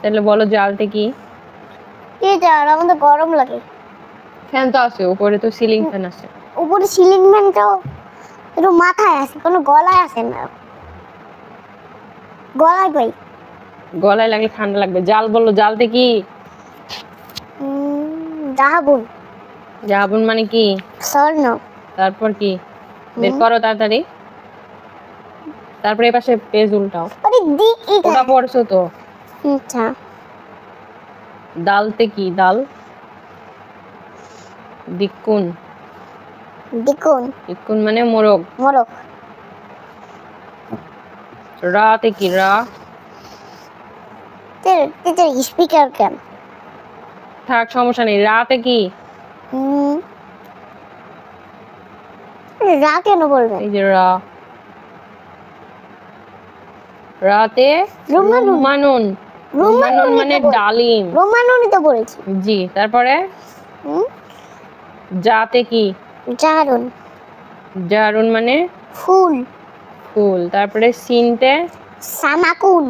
তাহলে বলো জালতে কি? কি জান আমাদের গরম লাগে। ফ্যান তো আছে উপরে তো সিলিং ফ্যান আছে। উপরে সিলিং ফ্যানটাও একটু মাথায় আছে কোনো গলায় আছে না। গলায় কই? গলায় লাগলে ঠান্ডা লাগবে। জাল বলল জালতে কি? জাহাবুন। জাহাবুন মানে কি? স্বর্ণ। তারপর কি? বের করো তাড়াতাড়ি। তারপরে এই পাশে পেজ উল্টাও। ওটা এটা পড়ছো তো? আচ্ছা ডালতে কি ডাল? দিকুন। দেখুন দিকুন মানে মোরগ। মোরক রাতে কি রা? তের স্পিকার কেন? থাক সমস্যা নেই। রাতে কি? রা কেন বলবেন? এই যে রা। রাতে রুমানুন। রুমানুন মানে ডালিম। রোমানুনি তো বলেছি জি তারপরে? যাতে কি? জারুন। জারুন মানে? ফুল। ফুল। তারপরে সিনতে সামাকুন